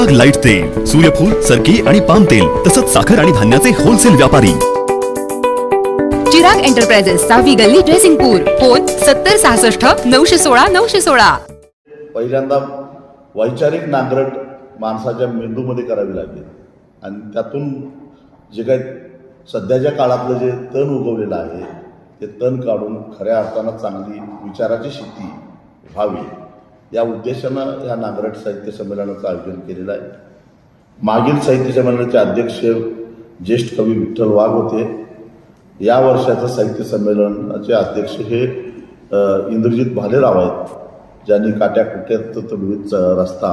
Super light तेल सूर्यफूल सरकी आणि पाम तेल तसंच साखर आणि धान्याचे होलसेल व्यापारी. चिराग एंटरप्राइजेस सहावी गल्ली ड्रेसिंगपूर फोन सत्तर सहासष्ट नऊशे सोळा नऊशे सोळा. पहिल्यांदा वैचारिक नांगरट माणसाच्या मेंदूमध्ये करावी लागेल. आणि त्यातून जे काही सध्याच्या काळातलं जे तण उगवलेलं आहे ते तण काढून खऱ्या अर्थानं चांगली विचाराची शेती व्हावी. या उद्देशानं या नागराट साहित्य संमेलनाचं आयोजन केलेलं आहे. मागील साहित्य संमेलनाचे अध्यक्ष ज्येष्ठ कवी विठ्ठल वाघ होते. या वर्षाचं साहित्य संमेलनाचे अध्यक्ष हे इंद्रजित भालेराव आहेत ज्यांनी काट्या कुट्यात तो विविध रस्ता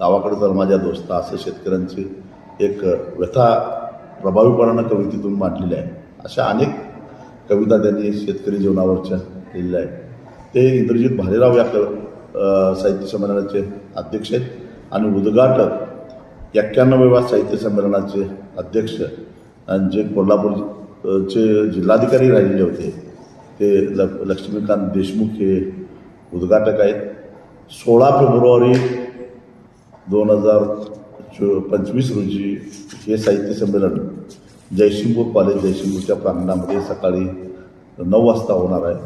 गावाकडे तर माझ्या दोस्ता असं शेतकऱ्यांची एक व्यथा प्रभावीपणानं कवितेतून मांडलेली आहे. अशा अनेक कविता त्यांनी शेतकरी जीवनावरच्या लिहिलेल्या आहेत. ते इंद्रजित भालेराव या साहित्य संमेलनाचे अध्यक्ष आहेत. आणि उद्घाटक एक्क्याण्णव्या साहित्य संमेलनाचे अध्यक्ष आणि जे कोल्हापूरचे जिल्हाधिकारी राहिलेले होते ते ल लक्ष्मीकांत देशमुख हे उद्घाटक आहेत. सोळा फेब्रुवारी दोन हजार चो पंचवीस रोजी हे साहित्य संमेलन जयसिंगपूर कॉलेज जयसिंगपूरच्या प्रांगणामध्ये सकाळी नऊ वाजता होणार आहे.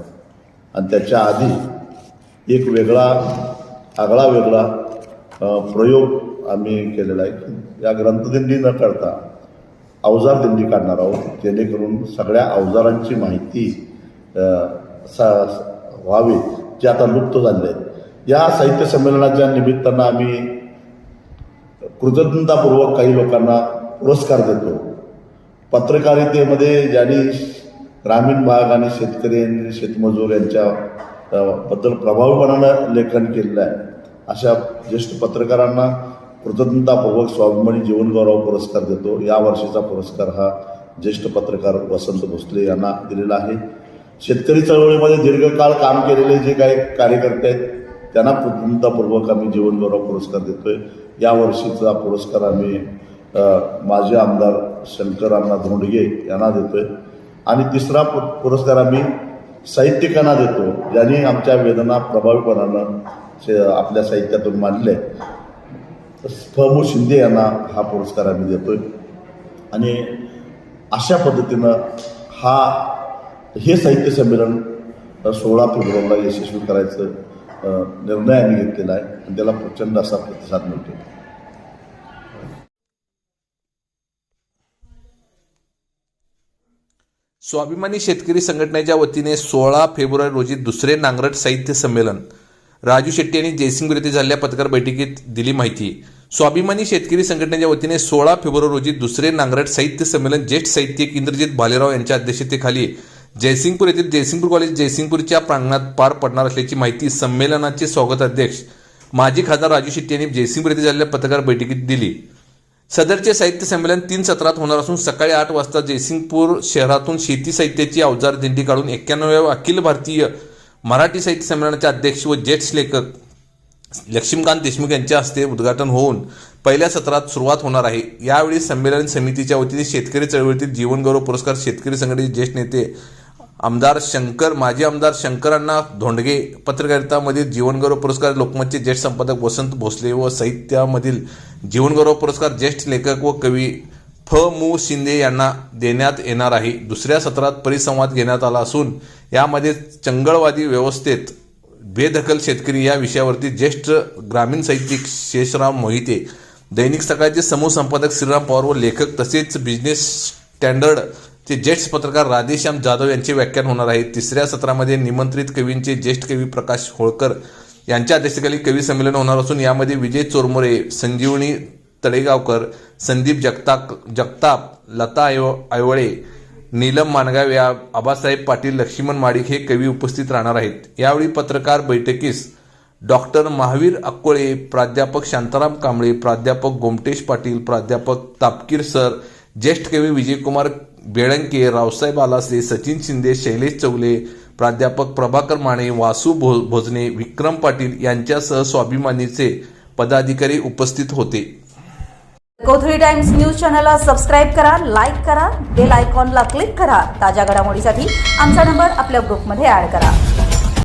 आणि त्याच्या आधी एक वेगळा आगळा वेगळा प्रयोग आम्ही केलेला आहे. या ग्रंथदिंडी न करता अवजार दिंडी काढणार आहोत जेणेकरून सगळ्या अवजारांची माहिती सा व्हावी जे आता लुप्त झालेले आहेत. या साहित्य संमेलनाच्या निमित्तानं आम्ही कृतज्ञतापूर्वक काही लोकांना पुरस्कार देतो. पत्रकारितेमध्ये ज्यांनी ग्रामीण भाग आणि शेतकरी आणि शेतमजूर यांच्या बद्दल प्रभावीपणानं लेखन केलेलं आहे अशा ज्येष्ठ पत्रकारांना कृतज्ञतापूर्वक स्वाभिमानी जीवनगौरव पुरस्कार देतो. या वर्षीचा पुरस्कार हा ज्येष्ठ पत्रकार वसंत भोसले यांना दिलेला आहे. शेतकरी चळवळीमध्ये दीर्घकाळ काम केलेले जे काही कार्यकर्ते आहेत त्यांना कृतज्ञतापूर्वक आम्ही जीवनगौरव पुरस्कार देतोय. या वर्षीचा पुरस्कार आम्ही माजी आमदार शंकरांना धोंडगे यांना देतोय. आणि तिसरा पु पुरस्कार आम्ही साहित्यिकांना देतो. ज्यांनी आमच्या वेदना प्रभावीपणानं शे- आपल्या साहित्यातून मांडले. फ शिंदे यांना हा पुरस्कार आम्ही आहे आणि अशा पद्धतीनं हा हे साहित्य संमेलन सोळा फेब्रुवारीला यशस्वी करायचं निर्णय आम्ही घेतलेला आहे. आणि त्याला प्रचंड असा प्रतिसाद मिळतो स्वाभिमानी शेतकरी संघटनेच्या वतीने सोळा फेब्रुवारी रोजी दुसरे नांगरट साहित्य संमेलन. राजू शेट्टी यांनी जयसिंग येथे झालेल्या पत्रकार बैठकीत दिली माहिती. स्वाभिमानी शेतकरी संघटनेच्या वतीने सोळा फेब्रुवारी रोजी दुसरे नांगरट साहित्य संमेलन ज्येष्ठ साहित्यिक इंद्रजित भालेराव यांच्या अध्यक्षतेखाली जयसिंगपूर येथील जयसिंगपूर कॉलेज जयसिंगपूरच्या प्रांगणात पार पडणार असल्याची माहिती संमेलनाचे स्वागत अध्यक्ष माजी खासदार राजू शेट्टी यांनी जयसिंगपूर येथे झालेल्या पत्रकार बैठकीत दिली. सदरचे साहित्य संमेलन तीन सत्रात होणार असून सकाळी आठ वाजता जयसिंगपूर शहरातून शेती साहित्याची अवजार दिंडी काढून एक्क्याण्णव्या अखिल भारतीय मराठी साहित्य संमेलनाचे अध्यक्ष व ज्येष्ठ लेखक लक्ष्मीकांत देशमुख यांच्या हस्ते उद्घाटन होऊन पहिल्या सत्रात सुरुवात होणार आहे. यावेळी संमेलन समितीच्या वतीने शेतकरी चळवळीतील जीवनगौरव पुरस्कार शेतकरी संघटनेचे ज्येष्ठ नेते आमदार शंकर माजी आमदार शंकरांना धोंडगे पत्रकारितामधील जीवनगौरव पुरस्कार लोकमतचे ज्येष्ठ संपादक वसंत भोसले व साहित्यामधील जीवनगौरव पुरस्कार ज्येष्ठ लेखक व कवी फ. मू. शिंदे यांना देण्यात येणार आहे. दुसऱ्या सत्रात परिसंवाद घेण्यात आला असून यामध्ये चंगळवादी व्यवस्थेत बेदखल शेतकरी या विषयावरती ज्येष्ठ ग्रामीण साहित्यिक शेषराम मोहिते दैनिक सकाळचे समूह संपादक श्रीराम पवार व लेखक तसेच बिझनेस स्टँडर्ड चे ज्येष्ठ पत्रकार राधेश्याम जाधव यांचे व्याख्यान होणार आहे. तिसऱ्या सत्रामध्ये निमंत्रित कवींचे ज्येष्ठ कवी प्रकाश होळकर यांच्या अध्यक्षतेखाली कवी संमेलन होणार असून यामध्ये विजय चोरमोरे संजीवनी तळेगावकर संदीप जगताप जगताप लता आयो आयवळे नीलम मानगाव या आबासाहेब पाटील लक्ष्मण माडिक हे कवी उपस्थित राहणार आहेत. यावेळी पत्रकार बैठकीस डॉक्टर महावीर अक्कोळे प्राध्यापक शांताराम कांबळे प्राध्यापक गोमटेश पाटील प्राध्यापक तापकीर सर ज्येष्ठ कवी विजयकुमार बेळंके रावसाहेब आलासे सचिन शिंदे शैलेश चौले प्राध्यापक प्रभाकर माने वासू भो भोजने विक्रम पाटील यांच्यासह स्वाभिमानीचे पदाधिकारी उपस्थित होते. कोथळी टाइम्स न्यूज चॅनलला सबस्क्राईब करा लाईक करा बेल आयकॉनला क्लिक करा. ताज्या घडामोडीसाठी आमचा नंबर आपल्या ग्रुपमध्ये ऍड करा.